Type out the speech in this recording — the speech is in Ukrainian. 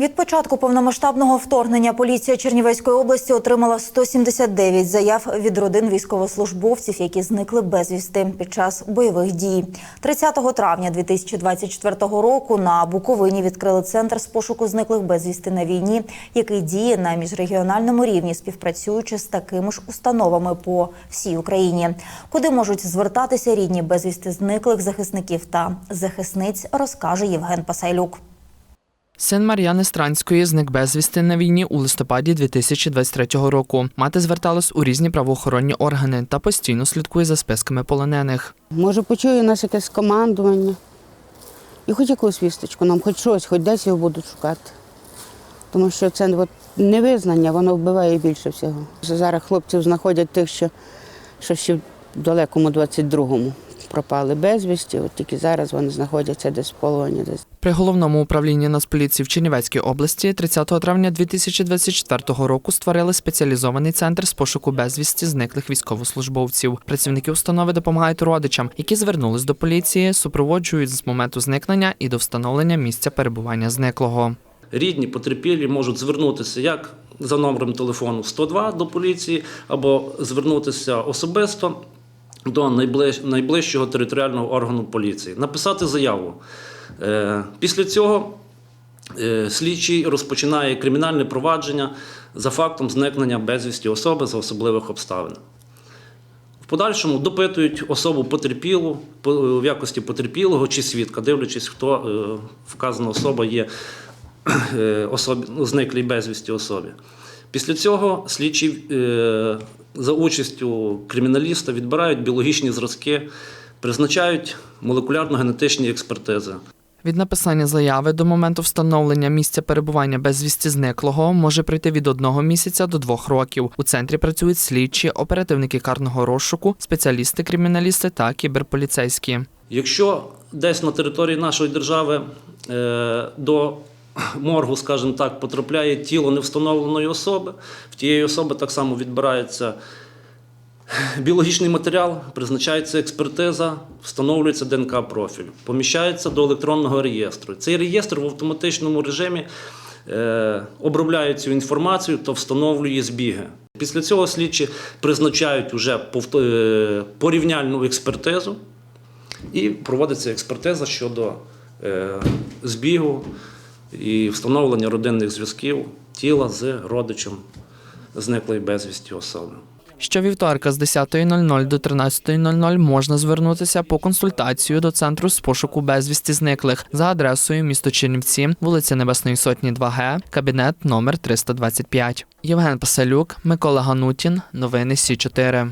Від початку повномасштабного вторгнення поліція Чернівецької області отримала 179 заяв від родин військовослужбовців, які зникли безвісти під час бойових дій. 30 травня 2024 року на Буковині відкрили центр з пошуку зниклих безвісти на війні, який діє на міжрегіональному рівні, співпрацюючи з такими ж установами по всій Україні, куди можуть звертатися рідні безвісти зниклих захисників та захисниць, розкаже Євген Пасайлюк. Син Мар'яни Странської зник безвісти на війні у листопаді 2023 року. Мати зверталась у різні правоохоронні органи та постійно слідкує за списками полонених. Може, почую нас якесь командування. І хоч якусь вісточку, нам хоч щось, хоч десь його будуть шукати. Тому що це от невизнання, воно вбиває більше всього. Зараз хлопців знаходять тих, що, що ще в далекому 22-му пропали безвісті, от тільки зараз вони знаходяться десь в полоні. Десь. При головному управлінні Нацполіції в Чернівецькій області 30 травня 2024 року створили спеціалізований центр з пошуку безвісті зниклих військовослужбовців. Працівники установи допомагають родичам, які звернулись до поліції, супроводжують з моменту зникнення і до встановлення місця перебування зниклого. рідні потерпілі можуть звернутися як за номером телефону 102 до поліції, або звернутися особисто до найближчого територіального органу поліції, написати заяву. Е, Після цього е, слідчий розпочинає кримінальне провадження за фактом зникнення безвісті особи за особливих обставин. В подальшому допитують особу потерпілу в якості потерпілого чи свідка, дивлячись, хто е, вказана особа є ну, зниклій безвісті особі. Після цього слідчі за участю криміналіста відбирають біологічні зразки, призначають молекулярно-генетичні експертизи. Від написання заяви до моменту встановлення місця перебування безвісті зниклого може пройти від одного місяця до двох років. У центрі працюють слідчі, оперативники карного розшуку, спеціалісти, криміналісти та кіберполіцейські. Якщо десь на території нашої держави е, до моргу, скажімо так, потрапляє тіло невстановленої особи, в тієї особи так само відбирається біологічний матеріал, призначається експертиза, встановлюється ДНК-профіль, поміщається до електронного реєстру. Цей реєстр в автоматичному режимі е, обробляє цю інформацію та встановлює збіги. Після цього слідчі призначають уже е, порівняльну експертизу. І проводиться експертиза щодо е, збігу і встановлення родинних зв'язків тіла з родичем зниклої безвісті особи. Щовівторка з 10.00 до 13.00 можна звернутися по консультацію до центру з пошуку безвісті зниклих за адресою місто Чернівці, вулиця Небесної Сотні, 2Г, кабінет номер 325. Євген Пасалюк, Микола Ганутін. Новини Сі 4